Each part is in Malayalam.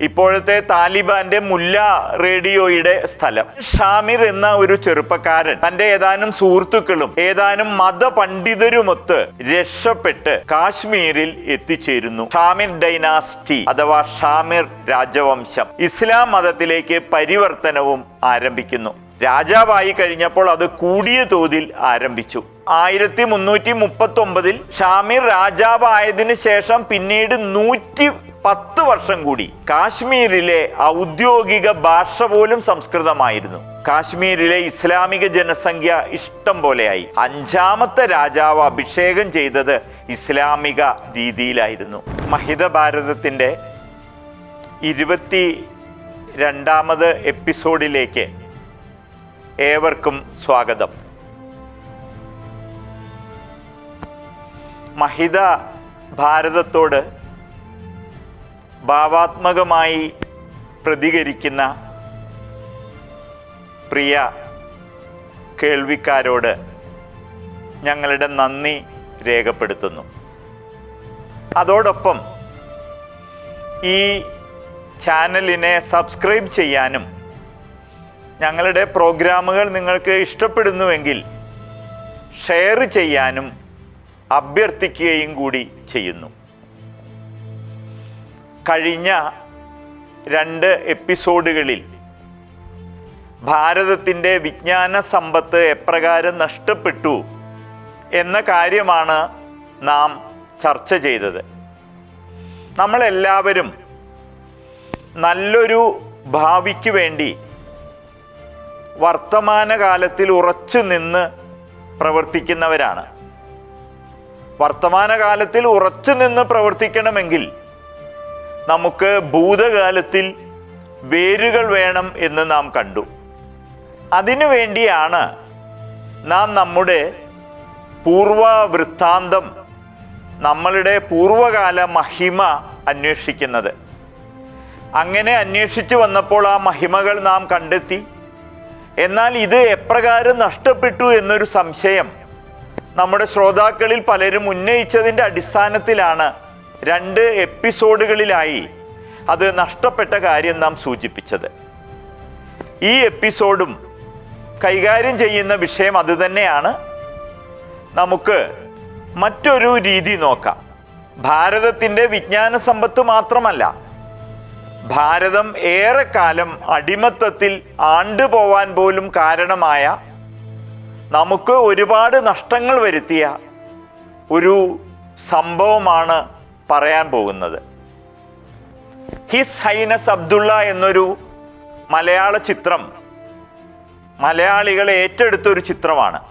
ഇപ്പോഴത്തെ താലിബാന്റെ മുല്ല റേഡിയോയുടെ സ്ഥലം. ഷാമിർ എന്ന ഒരു ചെറുപ്പക്കാരൻ തന്റെ ഏതാനും സുഹൃത്തുക്കളും ഏതാനും മതപണ്ഡിതരുമൊത്ത് രക്ഷപ്പെട്ട് കാശ്മീരിൽ എത്തിച്ചേരുന്നു. ഷാമിർ ഡൈനാസ്റ്റി അഥവാ ഷാമിർ രാജവംശം ഇസ്ലാം മതത്തിലേക്ക് പരിവർത്തനവും ആരംഭിക്കുന്നു. രാജാവായി കഴിഞ്ഞപ്പോൾ അത് കൂടിയ തോതിൽ ആരംഭിച്ചു. ആയിരത്തി മുന്നൂറ്റി മുപ്പത്തി ഒമ്പതിൽ ഷാമിർ രാജാവായതിനു ശേഷം പിന്നീട് നൂറ്റി പത്ത് വർഷം കൂടി കാശ്മീരിലെ ഔദ്യോഗിക ഭാഷ പോലും സംസ്കൃതമായിരുന്നു. കാശ്മീരിലെ ഇസ്ലാമിക ജനസംഖ്യ ഇഷ്ടം പോലെയായി. അഞ്ചാമത്തെ രാജാവ് അഭിഷേകം ചെയ്തത് ഇസ്ലാമിക രീതിയിലായിരുന്നു. മഹിത ഭാരതത്തിന്റെ ഇരുപത്തി രണ്ടാമത് എപ്പിസോഡിലേക്ക് ഏവർക്കും സ്വാഗതം. മഹിത ഭാരതത്തോട് ഭാവാത്മകമായി പ്രതികരിക്കുന്ന പ്രിയ കേൾവിക്കാരോട് ഞങ്ങളുടെ നന്ദി രേഖപ്പെടുത്തുന്നു. അതോടൊപ്പം ഈ ചാനലിനെ സബ്സ്ക്രൈബ് ചെയ്യാനും ഞങ്ങളുടെ പ്രോഗ്രാമുകൾ നിങ്ങൾക്ക് ഇഷ്ടപ്പെടുന്നുവെങ്കിൽ ഷെയർ ചെയ്യാനും അഭ്യർത്ഥിക്കുകയും കൂടി ചെയ്യുന്നു. കഴിഞ്ഞ രണ്ട് എപ്പിസോഡുകളിൽ ഭാരതത്തിന്റെ വിജ്ഞാന സമ്പത്ത് എപ്രകാരം നഷ്ടപ്പെട്ടു എന്ന കാര്യമാണ് നാം ചർച്ച ചെയ്തത്. നമ്മളെല്ലാവരും നല്ലൊരു ഭാവിക്ക് വേണ്ടി വർത്തമാനകാലത്തിൽ ഉറച്ചു നിന്ന് പ്രവർത്തിക്കുന്നവരാണ്. വർത്തമാനകാലത്തിൽ ഉറച്ചു നിന്ന് പ്രവർത്തിക്കണമെങ്കിൽ നമുക്ക് ഭൂതകാലത്തിൽ വേരുകൾ വേണം എന്ന് നാം കണ്ടു. അതിനു വേണ്ടിയാണ് നാം നമ്മുടെ പൂർവ വൃത്താന്തം നമ്മളുടെ പൂർവകാല മഹിമ അന്വേഷിക്കുന്നത്. അങ്ങനെ അന്വേഷിച്ചു വന്നപ്പോൾ ആ മഹിമകൾ നാം കണ്ടെത്തി. എന്നാൽ ഇത് എപ്രകാരം നഷ്ടപ്പെട്ടു എന്നൊരു സംശയം നമ്മുടെ ശ്രോതാക്കളിൽ പലരും ഉന്നയിച്ചതിന്റെ അടിസ്ഥാനത്തിലാണ് രണ്ട് എപ്പിസോഡുകളിലായി അത് നഷ്ടപ്പെട്ട കാര്യം നാം സൂചിപ്പിച്ചത്. ഈ എപ്പിസോഡും കൈകാര്യം ചെയ്യുന്ന വിഷയം അതുതന്നെയാണ് നമുക്ക് മറ്റൊരു രീതി നോക്കാം. ഭാരതത്തിന്റെ വിജ്ഞാന സമ്പത്ത് മാത്രമല്ല ഭാരതം ഏറെക്കാലം അടിമത്തത്തിൽ ആണ്ടുപോവാൻ പോലും കാരണമായ നമുക്ക് ഒരുപാട് നഷ്ടങ്ങൾ വരുത്തിയ ഒരു സംഭവമാണ് പറയാൻ പോകുന്നത്. ഹിസ് ഹൈനസ് അബ്ദുള്ള എന്നൊരു മലയാള ചിത്രം മലയാളികളെ ഏറ്റെടുത്തൊരു ചിത്രമാണ്.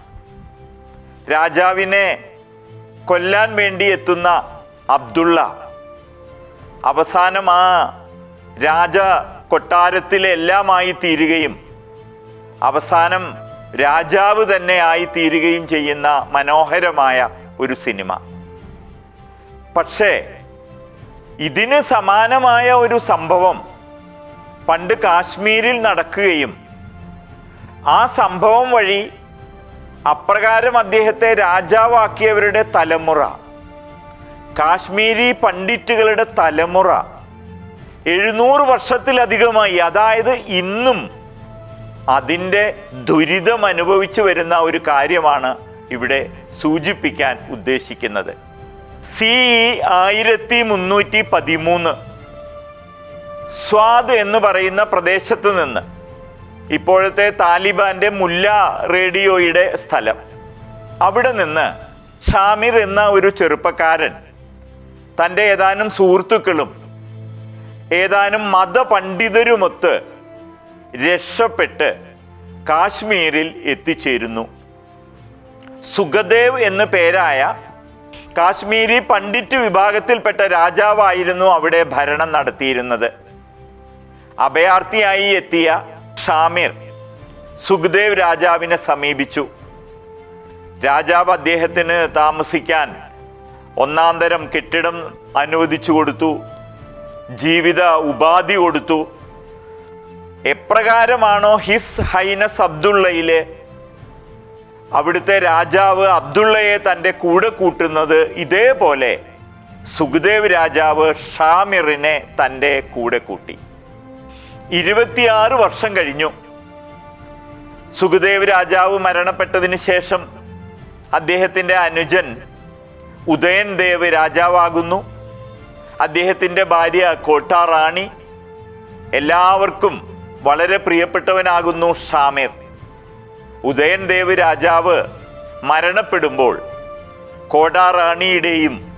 രാജാവിനെ കൊല്ലാൻ വേണ്ടി എത്തുന്ന അബ്ദുള്ള അവസാനം ആ രാജ കൊട്ടാരത്തിലെ എല്ലാമായി തീരുകയും അവസാനം രാജാവ് തന്നെ ആയി തീരുകയും ചെയ്യുന്ന മനോഹരമായ ഒരു സിനിമ. പക്ഷേ ഇതിന് സമാനമായ ഒരു സംഭവം പണ്ട് കാശ്മീരിൽ നടക്കുകയും ആ സംഭവം വഴി അപ്രകാരം അദ്ദേഹത്തെ രാജാവാക്കിയവരുടെ തലമുറ കാശ്മീരി പണ്ഡിറ്റുകളുടെ തലമുറ എഴുന്നൂറ് വർഷത്തിലധികമായി അതായത് ഇന്നും അതിന്റെ ദുരിതം അനുഭവിച്ചു വരുന്ന ഒരു കാര്യമാണ് ഇവിടെ സൂചിപ്പിക്കാൻ ഉദ്ദേശിക്കുന്നത്. സി ഇ ആയിരത്തി മുന്നൂറ്റി പതിമൂന്ന്. സ്വാദ് എന്ന് പറയുന്ന പ്രദേശത്ത് നിന്ന് ഇപ്പോഴത്തെ താലിബാന്റെ മുല്ല റേഡിയോയുടെ സ്ഥലം. അവിടെ നിന്ന് ഷാമിർ എന്ന ഒരു ചെറുപ്പക്കാരൻ തന്റെ ഏതാനും സുഹൃത്തുക്കളും ഏതാനും മതപണ്ഡിതരുമൊത്ത് രക്ഷപ്പെട്ട് കാശ്മീരിൽ എത്തിച്ചേരുന്നു. സുഖദേവ് എന്ന് പേരായ കാശ്മീരി പണ്ഡിറ്റ് വിഭാഗത്തിൽപ്പെട്ട രാജാവായിരുന്നു അവിടെ ഭരണം നടത്തിയിരുന്നത്. അഭയാർത്ഥിയായി എത്തിയ ഷാമിർ സുഖദേവ് രാജാവിനെ സമീപിച്ചു. രാജാവ് അദ്ദേഹത്തിന് താമസിക്കാൻ ഒന്നാന്തരം കെട്ടിടം അനുവദിച്ചു കൊടുത്തു. ജീവിത ഉപാധി കൊടുത്തു. എപ്രകാരമാണോ ഹിസ് ഹൈനസ് അബ്ദുള്ളയിലെ അവിടുത്തെ രാജാവ് അബ്ദുള്ളയെ തന്റെ കൂടെ കൂട്ടുന്നത് ഇതേപോലെ സുഖദേവ് രാജാവ് ഷാമിറിനെ തന്റെ കൂടെ കൂട്ടി. ഇരുപത്തിയാറ് വർഷം കഴിഞ്ഞു. സുഖദേവ് രാജാവ് മരണപ്പെട്ടതിന് ശേഷം അദ്ദേഹത്തിന്റെ അനുജൻ ഉദയൻ ദേവ് രാജാവാകുന്നു. അദ്ദേഹത്തിന്റെ ഭാര്യ കോട്ടാറാണി. എല്ലാവർക്കും വളരെ പ്രിയപ്പെട്ടവനാകുന്നു ഷാമിർ. ഉദയൻ ദേവ് രാജാവ് മരണപ്പെടുമ്പോൾ കോടാറാണിയുടെയും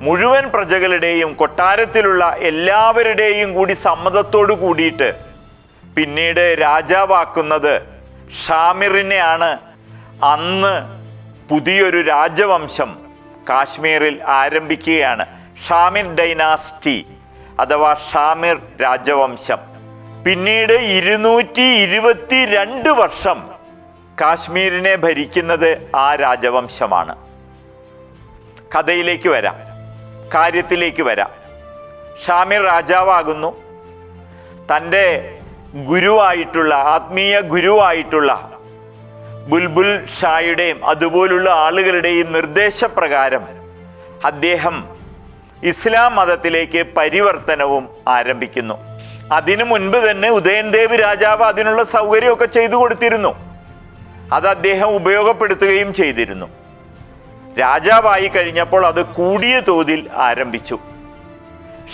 മുഴുവൻ പ്രജകളുടെയും കൊട്ടാരത്തിലുള്ള എല്ലാവരുടെയും കൂടി സമ്മതത്തോടു കൂടിയിട്ട് പിന്നീട് രാജാവാക്കുന്നത് ഷാമിറിനെയാണ്. അന്ന് പുതിയൊരു രാജവംശം കാശ്മീരിൽ ആരംഭിക്കുകയാണ്. ഷാമിർ ഡൈനാസ്റ്റി അഥവാ ഷാമിർ രാജവംശം. പിന്നീട് ഇരുന്നൂറ്റി ഇരുപത്തി രണ്ട് വർഷം കാശ്മീരിനെ ഭരിക്കുന്നത് ആ രാജവംശമാണ്. കഥയിലേക്ക് വരാം. കാര്യത്തിലേക്ക് വരാം. ഷാമിർ രാജാവാകുന്നു. തന്റെ ഗുരുവായിട്ടുള്ള ആത്മീയ ഗുരുവായിട്ടുള്ള ബുൽബുൽ ഷായുടെയും അതുപോലുള്ള ആളുകളുടെയും നിർദ്ദേശപ്രകാരം അദ്ദേഹം ഇസ്ലാം മതത്തിലേക്ക് പരിവർത്തനവും ആരംഭിക്കുന്നു. അതിനു മുൻപ് തന്നെ ഉദയൻദേവ് രാജാവ് അതിനുള്ള സൗകര്യമൊക്കെ ചെയ്തു കൊടുത്തിരുന്നു. അത് അദ്ദേഹം ഉപയോഗപ്പെടുത്തുകയും ചെയ്തിരുന്നു. രാജാവായി കഴിഞ്ഞപ്പോൾ അത് കൂടിയ തോതിൽ ആരംഭിച്ചു.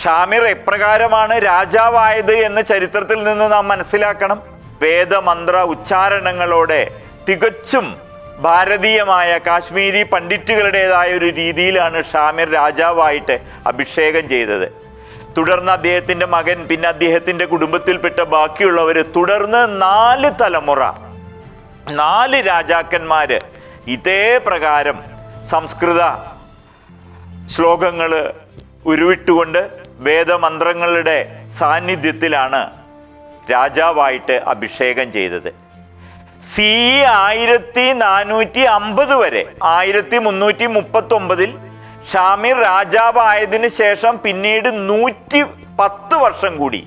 ഷാമിർ എപ്രകാരമാണ് രാജാവായത് എന്ന് ചരിത്രത്തിൽ നിന്ന് നാം മനസ്സിലാക്കണം. വേദമന്ത്ര ഉച്ചാരണങ്ങളോടെ തികച്ചും ഭാരതീയമായ കാശ്മീരി പണ്ഡിറ്റുകളുടേതായ ഒരു രീതിയിലാണ് ഷാമിർ രാജാവായിട്ട് അഭിഷേകം ചെയ്തത്. തുടർന്ന് അദ്ദേഹത്തിന്റെ മകൻ പിന്നെ അദ്ദേഹത്തിന്റെ കുടുംബത്തിൽപ്പെട്ട ബാക്കിയുള്ളവർ തുടർന്ന് നാല് തലമുറ നാല് രാജാക്കന്മാര് ഇതേ പ്രകാരം സംസ്കൃത ശ്ലോകങ്ങൾ ഉരുവിട്ടുകൊണ്ട് വേദമന്ത്രങ്ങളുടെ സാന്നിധ്യത്തിലാണ് രാജാവായിട്ട് അഭിഷേകം ചെയ്തത്. സി ആയിരത്തി നാനൂറ്റി അമ്പത് വരെ ആയിരത്തി മുന്നൂറ്റി മുപ്പത്തി ഒമ്പതിൽ ഷാമിർ രാജാവായതിനു ശേഷം പിന്നീട് നൂറ്റി പത്ത് വർഷം കൂടി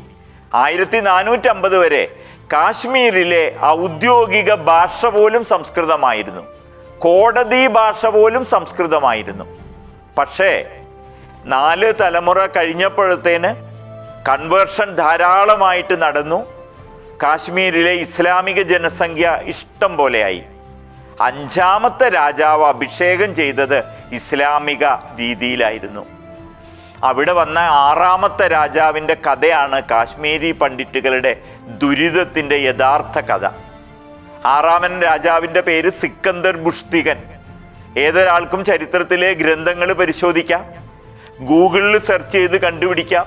ആയിരത്തി നാനൂറ്റി അമ്പത് വരെ കാശ്മീരിലെ ഔദ്യോഗിക ഭാഷ പോലും സംസ്കൃതമായിരുന്നു. കോടതി ഭാഷ പോലും സംസ്കൃതമായിരുന്നു. പക്ഷേ നാല് തലമുറ കഴിഞ്ഞപ്പോഴത്തേന് കൺവേർഷൻ ധാരാളമായിട്ട് നടന്നു. കാശ്മീരിലെ ഇസ്ലാമിക ജനസംഖ്യ ഇഷ്ടം പോലെയായി. അഞ്ചാമത്തെ രാജാവ് അഭിഷേകം ചെയ്തത് ഇസ്ലാമിക രീതിയിലായിരുന്നു. അവിടെ വന്ന ആറാമത്തെ രാജാവിന്റെ കഥയാണ് കാശ്മീരി പണ്ഡിറ്റുകളുടെ ദുരിതത്തിന്റെ യഥാർത്ഥ കഥ. ആറാമൻ രാജാവിന്റെ പേര് സിക്കന്ദർ ബുഷ്തികൻ ഏതൊരാൾക്കും ചരിത്രത്തിലെ ഗ്രന്ഥങ്ങൾ പരിശോധിക്കാം ഗൂഗിളിൽ സെർച്ച് ചെയ്ത് കണ്ടുപിടിക്കാം.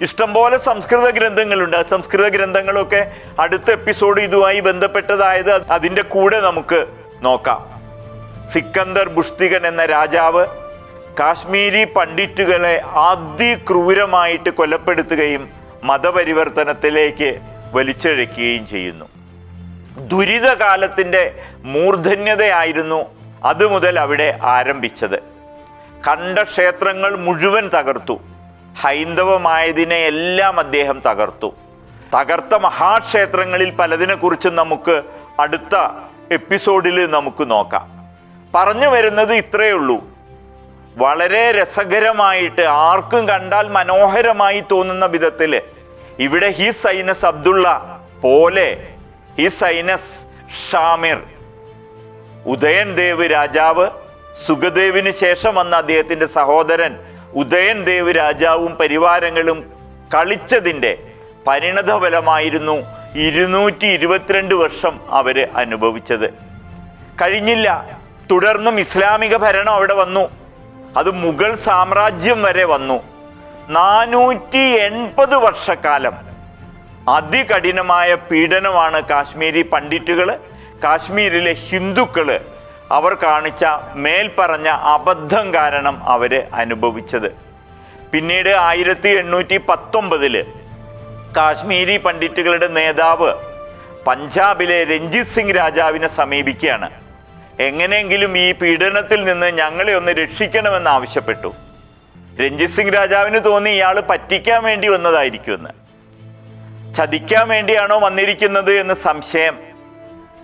ഇഷ്ടംപോലെ സംസ്കൃത ഗ്രന്ഥങ്ങളുണ്ട്. ആ സംസ്കൃത ഗ്രന്ഥങ്ങളൊക്കെ അടുത്ത എപ്പിസോഡ് ഇതുമായി ബന്ധപ്പെട്ടതായത് അതിന്റെ കൂടെ നമുക്ക് നോക്കാം. സിക്കന്ദർ ബുഷ്തികൻ എന്ന രാജാവ് കാശ്മീരി പണ്ഡിറ്റുകളെ അതിക്രൂരമായിട്ട് കൊലപ്പെടുത്തുകയും മതപരിവർത്തനത്തിലേക്ക് വലിച്ചഴക്കുകയും ചെയ്യുന്നു. ദുരിതകാലത്തിന്റെ മൂർധന്യതയായിരുന്നു അതുമുതൽ അവിടെ ആരംഭിച്ചത്. കണ്ട ക്ഷേത്രങ്ങൾ മുഴുവൻ തകർത്തു. ഹൈന്ദവമായതിനെ എല്ലാം അദ്ദേഹം തകർത്തു. തകർത്ത മഹാക്ഷേത്രങ്ങളിൽ പലതിനെക്കുറിച്ച് നമുക്ക് അടുത്ത എപ്പിസോഡിൽ നമുക്ക് നോക്കാം. പറഞ്ഞു വരുന്നത് ഇത്രയേ ഉള്ളൂ. വളരെ രസകരമായിട്ട് ആർക്കും കണ്ടാൽ മനോഹരമായി തോന്നുന്ന വിധത്തിൽ ഇവിടെ ഹി സൈനസ് അബ്ദുള്ള പോലെ ഹി സൈനസ് ഷാമിർ ഉദയൻ ദേവ് രാജാവ് സുഖദേവിന് ശേഷം വന്ന അദ്ദേഹത്തിന്റെ സഹോദരൻ ഉദയൻ ദേവ് രാജാവും പരിവാരങ്ങളും കളിച്ചതിന്റെ പരിണതഫലമായിരുന്നു ഇരുന്നൂറ്റി ഇരുപത്തിരണ്ട് വർഷം അവർ അനുഭവിച്ചത്. കഴിഞ്ഞില്ല. തുടർന്നും ഇസ്ലാമിക ഭരണം അവിടെ വന്നു. അത് മുഗൾ സാമ്രാജ്യം വരെ വന്നു. നാനൂറ്റി എൺപത് വർഷക്കാലം. അതികഠിനമായ പീഡനമാണ് കാശ്മീരി പണ്ഡിറ്റുകൾ കാശ്മീരിലെ ഹിന്ദുക്കൾ അവർ കാണിച്ച മേൽപ്പറഞ്ഞ അബദ്ധം കാരണം അവർ അനുഭവിച്ചത്. പിന്നീട് ആയിരത്തി എണ്ണൂറ്റി പത്തൊമ്പതിൽ കാശ്മീരി പണ്ഡിറ്റുകളുടെ നേതാവ് പഞ്ചാബിലെ രഞ്ജിത് സിംഗ് രാജാവിനെ സമീപിക്കുകയാണ്. എങ്ങനെയെങ്കിലും ഈ പീഡനത്തിൽ നിന്ന് ഞങ്ങളെ ഒന്ന് രക്ഷിക്കണമെന്ന് ആവശ്യപ്പെട്ടു. രഞ്ജിത് സിംഗ് രാജാവിന് തോന്നി ഇയാൾ പറ്റിക്കാൻ വേണ്ടി വന്നതായിരിക്കും എന്ന്. ചതിക്കാൻ വേണ്ടിയാണോ വന്നിരിക്കുന്നത് എന്ന് സംശയം.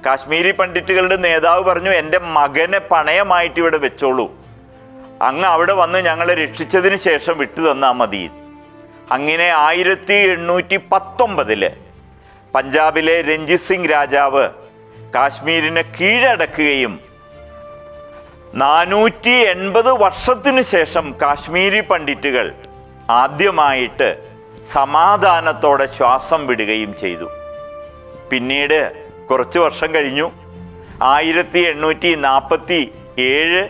കാശ്മീരി പണ്ഡിറ്റുകളുടെ നേതാവ് പറഞ്ഞു എന്റെ മകനെ പണയമായിട്ട് ഇവിടെ വെച്ചോളൂ. അങ്ങ് അവിടെ വന്ന് ഞങ്ങളെ രക്ഷിച്ചതിന് ശേഷം വിട്ടു തന്നാൽ മതി. അങ്ങനെ ആയിരത്തി എണ്ണൂറ്റി പത്തൊമ്പതിൽ പഞ്ചാബിലെ രഞ്ജിത് സിംഗ് രാജാവ് കാശ്മീരിനെ കീഴടക്കുകയും നാനൂറ്റി എൺപത് വർഷത്തിനു ശേഷം കാശ്മീരി പണ്ഡിറ്റുകൾ ആദ്യമായിട്ട് സമാധാനത്തോടെ ശ്വാസം വിടുകയും ചെയ്തു. പിന്നീട് കുറച്ച് വർഷം കഴിഞ്ഞു. ആയിരത്തി എണ്ണൂറ്റി നാൽപ്പത്തി ഏഴ്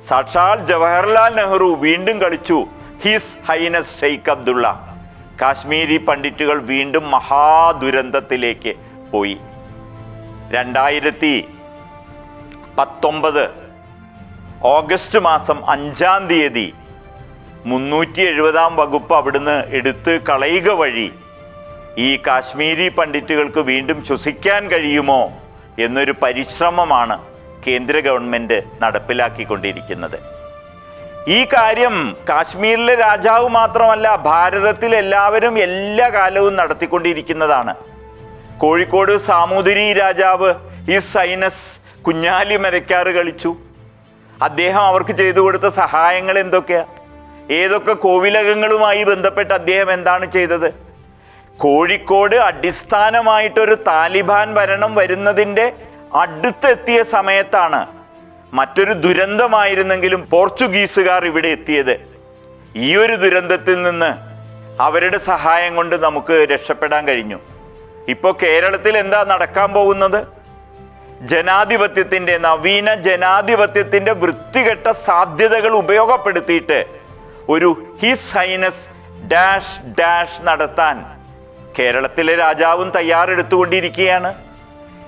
സാക്ഷാൽ ജവഹർലാൽ നെഹ്റു വീണ്ടും കളിച്ചു ഹിസ് ഹൈനസ് ഷെയ്ഖ് അബ്ദുള്ള. കാശ്മീരി പണ്ഡിറ്റുകൾ വീണ്ടും മഹാദുരന്തത്തിലേക്ക് പോയി. രണ്ടായിരത്തി പത്തൊമ്പത് ഓഗസ്റ്റ് മാസം അഞ്ചാം തീയതി മുന്നൂറ്റി എഴുപതാം വകുപ്പ് അവിടുന്ന് എടുത്ത് കളയുക വഴി ഈ കാശ്മീരി പണ്ഡിറ്റുകൾക്ക് വീണ്ടും ശ്വസിക്കാൻ കഴിയുമോ എന്നൊരു പരിശ്രമമാണ് കേന്ദ്ര ഗവൺമെന്റ് നടപ്പിലാക്കിക്കൊണ്ടിരിക്കുന്നത്. ഈ കാര്യം കാശ്മീരിലെ രാജാവ് മാത്രമല്ല ഭാരതത്തിൽ എല്ലാവരും എല്ലാ കാലവും നടത്തിക്കൊണ്ടിരിക്കുന്നതാണ്. കോഴിക്കോട് സാമൂതിരി രാജാവ് ഈ സൈനസ് കുഞ്ഞാലി മരക്കാറ് കളിച്ചു. അദ്ദേഹം അവർക്ക് ചെയ്തു കൊടുത്ത സഹായങ്ങൾ എന്തൊക്കെയാ? ഏതൊക്കെ കോവിലകങ്ങളുമായി ബന്ധപ്പെട്ട് അദ്ദേഹം എന്താണ് ചെയ്തത്? കോഴിക്കോട് അടിസ്ഥാനമായിട്ടൊരു താലിബാൻ ഭരണം വരുന്നതിന്റെ അടുത്തെത്തിയ സമയത്താണ് മറ്റൊരു ദുരന്തമായിരുന്നെങ്കിലും പോർച്ചുഗീസുകാർ ഇവിടെ എത്തിയത്. ഈ ഒരു ദുരന്തത്തിൽ നിന്ന് അവരുടെ സഹായം കൊണ്ട് നമുക്ക് രക്ഷപ്പെടാൻ കഴിഞ്ഞു. ഇപ്പോൾ കേരളത്തിൽ എന്താ നടക്കാൻ പോകുന്നത്? ജനാധിപത്യത്തിന്റെ നവീന ജനാധിപത്യത്തിന്റെ വൃത്തികെട്ട സാധ്യതകൾ ഉപയോഗപ്പെടുത്തിയിട്ട് ഒരു ഹിസ് ഹൈനസ് ഡാഷ് ഡാഷ് നടത്താൻ കേരളത്തിലെ രാജാവും തയ്യാറെടുത്തുകൊണ്ടിരിക്കുകയാണ്.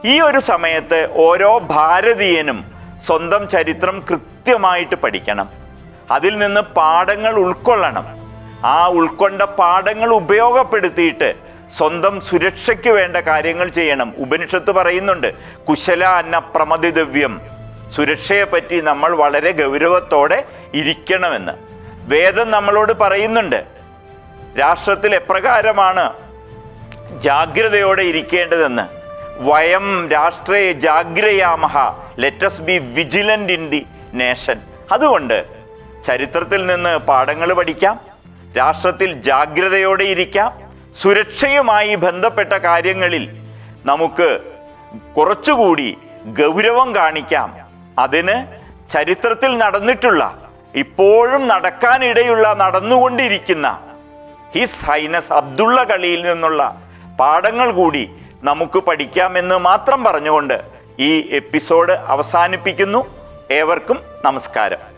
ഈ ഒരു സമയത്ത് ഓരോ ഭാരതീയനും സ്വന്തം ചരിത്രം കൃത്യമായിട്ട് പഠിക്കണം. അതിൽ നിന്ന് പാഠങ്ങൾ ഉൾക്കൊള്ളണം. ആ ഉൾക്കൊണ്ട പാഠങ്ങൾ ഉപയോഗപ്പെടുത്തിയിട്ട് സ്വന്തം സുരക്ഷയ്ക്ക് വേണ്ട കാര്യങ്ങൾ ചെയ്യണം. ഉപനിഷത്ത് പറയുന്നുണ്ട് കുശല അന്ന പ്രമതിദവ്യം സുരക്ഷയെപ്പറ്റി നമ്മൾ വളരെ ഗൗരവത്തോടെ ഇരിക്കണമെന്ന്. വേദം നമ്മളോട് പറയുന്നുണ്ട് രാഷ്ട്രത്തിൽ എപ്രകാരമാണ് ജാഗ്രതയോടെ ഇരിക്കേണ്ടതെന്ന്? വയം രാഷ്ട്രയെ ജാഗ്രയാമഹ let's be vigilant in the nation അതുകൊണ്ട് ചരിത്രത്തിൽ നിന്ന് പാഠങ്ങൾ പഠിക്കാം രാഷ്ട്രത്തിൽ ജാഗ്രതയോടെ ഇരിക്കാം സുരക്ഷയുമായി ബന്ധപ്പെട്ട കാര്യങ്ങളിൽ നമുക്ക് കുറച്ചുകൂടി ഗൗരവം കാണിക്കാം. അതിന് ചരിത്രത്തിൽ നടന്നിട്ടുള്ള ഇപ്പോഴും നടക്കാനിടയുള്ള നടന്നുകൊണ്ടിരിക്കുന്ന ഹിസ് ഹൈനസ് അബ്ദുള്ള കളിയിൽ നിന്നുള്ള പാഠങ്ങൾ കൂടി നമുക്ക് പഠിക്കാമെന്ന് മാത്രം പറഞ്ഞുകൊണ്ട് ഈ എപ്പിസോഡ് അവസാനിപ്പിക്കുന്നു. ഏവർക്കും നമസ്കാരം.